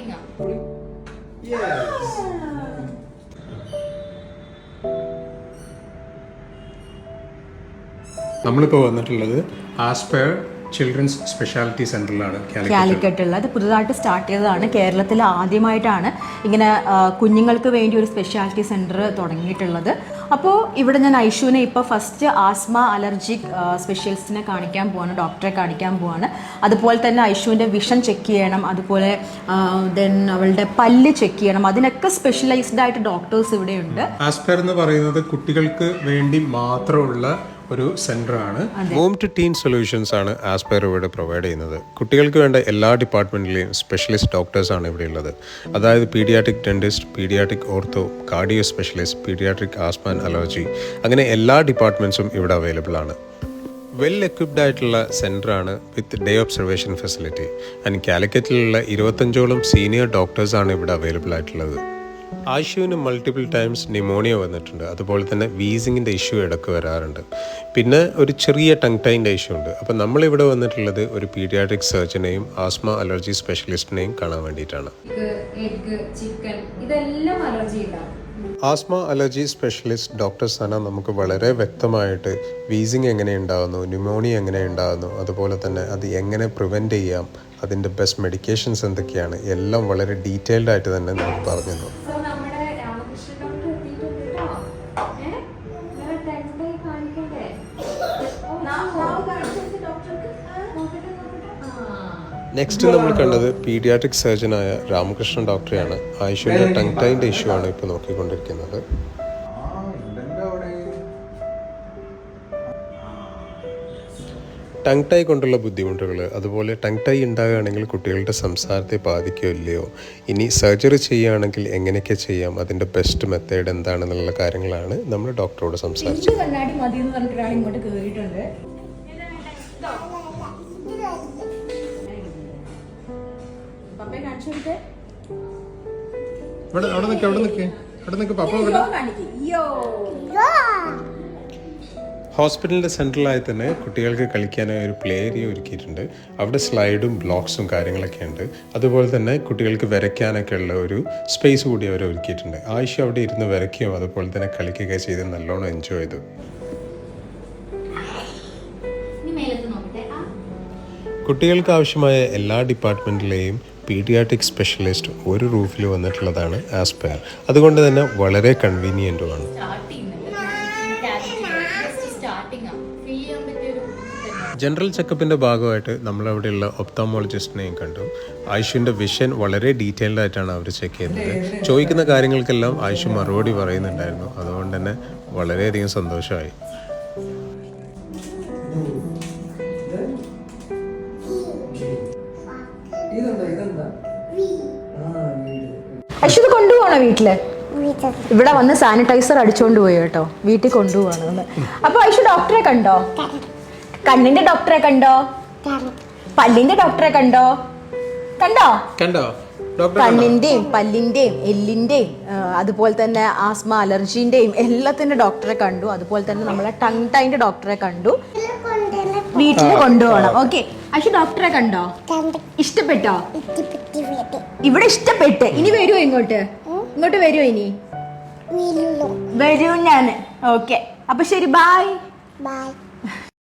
Starting ആണ് Yes. നമ്മളിപ്പോൾ വന്നിട്ടുള്ളത് ആസ്പയർ ചിൽഡ്രൻസ് സ്പെഷ്യാലിറ്റി സെന്ററിലാണ് കാലിക്കറ്റ് കാലിക്കറ്റുള്ള അത് പുതുതായിട്ട് സ്റ്റാർട്ട് ചെയ്തതാണ്. കേരളത്തിൽ ആദ്യമായിട്ടാണ് ഇങ്ങനെ കുഞ്ഞുങ്ങൾക്ക് വേണ്ടി ഒരു സ്പെഷ്യാലിറ്റി സെന്റർ തുടങ്ങിയിട്ടുള്ളത്. അപ്പോൾ ഇവിടെ ഞാൻ ഐഷുവിനെ ഇപ്പോൾ ഫസ്റ്റ് ആസ്മ അലർജിക് സ്പെഷ്യലിസ്റ്റിനെ കാണിക്കാൻ പോവാണ് ഡോക്ടറെ കാണിക്കാൻ പോവാണ്. അതുപോലെ തന്നെ ഐഷുവിന്റെ വിഷൻ ചെക്ക് ചെയ്യണം അതുപോലെ ദെൻ അവളുടെ പല്ല് ചെക്ക് ചെയ്യണം. അതിനൊക്കെ സ്പെഷ്യലൈസ്ഡ് ആയിട്ട് ഡോക്ടേഴ്സ് ഇവിടെയുണ്ട്. ആസ്പെർ എന്ന് പറയുന്നത് കുട്ടികൾക്ക് വേണ്ടി മാത്രമുള്ള ഒരു സെന്റർ ആണ്. ഹോം ടു ടീൻ സൊല്യൂഷൻസ് ആണ് ആസ്പയർ ഇവിടെ പ്രൊവൈഡ് ചെയ്യുന്നത്. കുട്ടികൾക്ക് വേണ്ട എല്ലാ ഡിപ്പാർട്ട്മെന്റിലെയും സ്പെഷ്യലിസ്റ്റ് ഡോക്ടേഴ്സ് ആണ് ഇവിടെ ഉള്ളത്. അതായത് paediatric dentist paediatric ortho cardio specialist paediatric asthma and allergy അങ്ങനെ എല്ലാ ഡിപ്പാർട്ട്മെന്റ്സും ഇവിടെ അവൈലബിൾ ആണ്. വെൽ എക്വിപ്ഡ് ആയിട്ടുള്ള സെന്ററാണ് with day observation facility and കാലിക്കറ്റിലുള്ള ഇരുപത്തഞ്ചോളം സീനിയർ ഡോക്ടേഴ്സാണ് ഇവിടെ അവൈലബിൾ ആയിട്ടുള്ളത്. ആശുവിന് മൾട്ടിപ്പിൾ ടൈംസ് ന്യൂമോണിയ വന്നിട്ടുണ്ട്. അതുപോലെ തന്നെ വീസിങ്ങിന്റെ ഇഷ്യൂ ഇടയ്ക്ക് വരാറുണ്ട്. പിന്നെ ഒരു ചെറിയ ടങ് ടൈന്റെ ഇഷ്യൂ ഉണ്ട്. അപ്പോൾ നമ്മളിവിടെ വന്നിട്ടുള്ളത് ഒരു പീഡിയാട്രിക് സർജനെയും ആസ്മ അലർജി സ്പെഷ്യലിസ്റ്റിനെയും കാണാൻ വേണ്ടിയിട്ടാണ്. Allergy asthma allergy specialist doctor Sana നമുക്ക് വളരെ വ്യക്തമായിട്ട് വീസിങ് എങ്ങനെ ഉണ്ടാകുന്നു ന്യൂമോണിയ എങ്ങനെ ഉണ്ടാകുന്നു അതുപോലെ തന്നെ അത് എങ്ങനെ പ്രിവെന്റ് ചെയ്യാം അതിന്റെ ബെസ്റ്റ് മെഡിക്കേഷൻസ് എന്തൊക്കെയാണ് എല്ലാം വളരെ ഡീറ്റെയിൽഡ് ആയിട്ട് തന്നെ നമുക്ക് പറഞ്ഞു നെക്സ്റ്റ് നമ്മൾ കണ്ടത് പീഡിയാട്രിക് സർജനായ രാമകൃഷ്ണൻ ഡോക്ടറെയാണ് ആയുഷിന്റെ ടങ് ടൈന്റെ ഇഷ്യൂ ആണ് ഇപ്പോൾ നോക്കിക്കൊണ്ടിരിക്കുന്നത്. ടങ് ടൈ കൊണ്ടുള്ള ബുദ്ധിമുട്ടുകൾ അതുപോലെ ടങ് ടൈ ഉണ്ടാകുകയാണെങ്കിൽ കുട്ടികളുടെ സംസാരത്തെ ബാധിക്കുകയോ ഇല്ലയോ? ഇനി സർജറി ചെയ്യുകയാണെങ്കിൽ എങ്ങനെയൊക്കെ ചെയ്യാം? അതിന്റെ ബെസ്റ്റ് മെത്തേഡ് എന്താണെന്നുള്ള കാര്യങ്ങളാണ് നമ്മൾ ഡോക്ടറോട് സംസാരിച്ചത്. പപ്പയെ കാണിച്ചു കൊടുത്തേ. ഇവിടെ അവിടെ നിൽക്ക് അവിടെ നിൽക്ക് അവിടെ നിൽക്ക് പപ്പ ഹോസ്പിറ്റലിന്റെ സെൻട്രലായി തന്നെ കുട്ടികൾക്ക് കളിക്കാനായി ഒരു പ്ലേ ഏരിയ ഒരുക്കിയിട്ടുണ്ട്. അവിടെ സ്ലൈഡും ബ്ലോക്സും കാര്യങ്ങളൊക്കെ ഉണ്ട്. അതുപോലെ തന്നെ കുട്ടികൾക്ക് വരയ്ക്കാനൊക്കെ ഉള്ള ഒരു സ്പേസ് കൂടി അവർ ഒരുക്കിയിട്ടുണ്ട്. ആയിഷ അവിടെ ഇരുന്ന് വരയ്ക്കുകയും അതുപോലെ തന്നെ കളിക്കുകയൊക്കെ ചെയ്ത് നല്ലോണം എൻജോയ് ചെയ്തു. ഇനി മേലത്ത് നോക്കട്ടെ. കുട്ടികൾക്ക് ആവശ്യമായ എല്ലാ ഡിപ്പാർട്ട്മെന്റിലെയും പീഡിയാട്രിക് സ്പെഷ്യലിസ്റ്റ് ഒരു റൂഫിൽ വന്നിട്ടുള്ളതാണ് ആസ്പയർ. അതുകൊണ്ട് തന്നെ വളരെ കൺവീനിയന്റുമാണ് ജനറൽ ചെക്കപ്പിന്റെ ഭാഗമായിട്ട് നമ്മളവിടെയുള്ള ഒപ്തോമോളജിസ്റ്റിനെയും കണ്ടു. ആയുഷിന്റെ വിഷൻ വളരെ ഡീറ്റെയിൽഡ് ആയിട്ടാണ് അവർ ചെക്ക് ചെയ്യുന്നത്. ചോദിക്കുന്ന കാര്യങ്ങൾക്കെല്ലാം ആയുഷ് മറുപടി പറയുന്നുണ്ടായിരുന്നു. അതുകൊണ്ട് തന്നെ വളരെയധികം സന്തോഷമായി. അശ്വത് ഇത് കൊണ്ടുപോകണോ വീട്ടിൽ. ഇവിടെ വന്ന് സാനിറ്റൈസർ അടിച്ചോണ്ട് പോയി കേട്ടോ. വീട്ടിൽ കൊണ്ടുപോവാണ് അപ്പൊ ഐഷു ഡോക്ടറെ കണ്ടോ? കണ്ണിന്റെ ഡോക്ടറെ കണ്ടോ? പല്ലിന്റെ ഡോക്ടറെ കണ്ടോ? കണ്ടോ? കണ്ടോ? കണ്ണിന്റെയും പല്ലിന്റെയും എല്ലിന്റെയും അതുപോലെ തന്നെ ആസ്മ അലർജിന്റെയും എല്ലാത്തിന്റെ ഡോക്ടറെ കണ്ടു. അതുപോലെ തന്നെ നമ്മളെ ടങ് ടൈന്റെ ഡോക്ടറെ കണ്ടു. വീട്ടിൽ കൊണ്ടുപോകണം. ഓക്കെ. അശു ഡോക്ടറെ കണ്ടോ? ഇഷ്ടപ്പെട്ടോ? ഇവിടെ ഇഷ്ടപ്പെട്ട്. ഇനി വരുമോ ഇങ്ങോട്ട്? ഇങ്ങോട്ട് വരുമോ ഇനി? വരൂ ഞാൻ ഓക്കെ. അപ്പൊ ശരി ബായ് Bye.